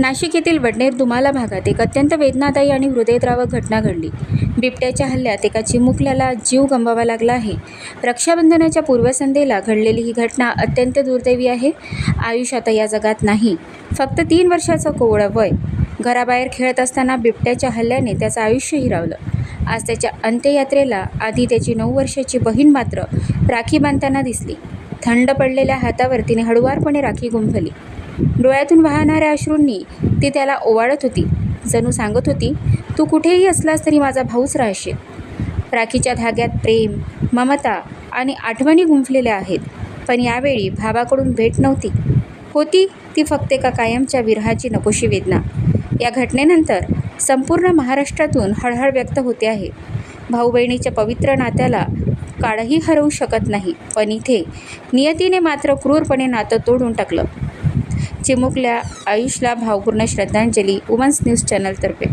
नाशिक येथील वडनेर दुमाला भागात एक अत्यंत वेदनादायी आणि हृदयद्रावक घटना घडली. बिबट्याच्या हल्ल्यात एका चिमुकल्याला जीव गमवावा लागला आहे. रक्षाबंधनाच्या पूर्वसंध्येला घडलेली ही घटना अत्यंत दुर्दैवी आहे. आयुष्य आता या जगात नाही. फक्त तीन वर्षाचं कोवळं वय. घराबाहेर खेळत असताना बिबट्याच्या हल्ल्याने त्याचं आयुष्य हिरावलं. आज त्याच्या अंत्ययात्रेला आधी त्याची नऊ वर्षाची बहीण मात्र राखी बांधताना दिसली. थंड पडलेल्या हातावर तिने हळुवारपणे राखी गुंफली. डोळ्यातून वाहणाऱ्या अश्रूंनी ती त्याला ओवाळत होती. जणू सांगत होती तू कुठेही असलास तरी माझा भाऊच राहशील. राखीच्या धाग्यात प्रेम ममता आणि आठवणी गुंफलेल्या आहेत. पण यावेळी भावाकडून भेट नव्हती. होती ती फक्त एका कायमच्या विरहाची नकोशी वेदना. या घटनेनंतर संपूर्ण महाराष्ट्रातून हळहळ व्यक्त होते आहे. भाऊ बहिणीच्या पवित्र नात्याला काळही हरवू शकत नाही. पण इथे नियतीने मात्र क्रूरपणे नातं तोडून टाकलं. चिमुकल्या आयुषला भावपूर्ण श्रद्धांजली वुमन्स न्यूज चॅनलतर्फे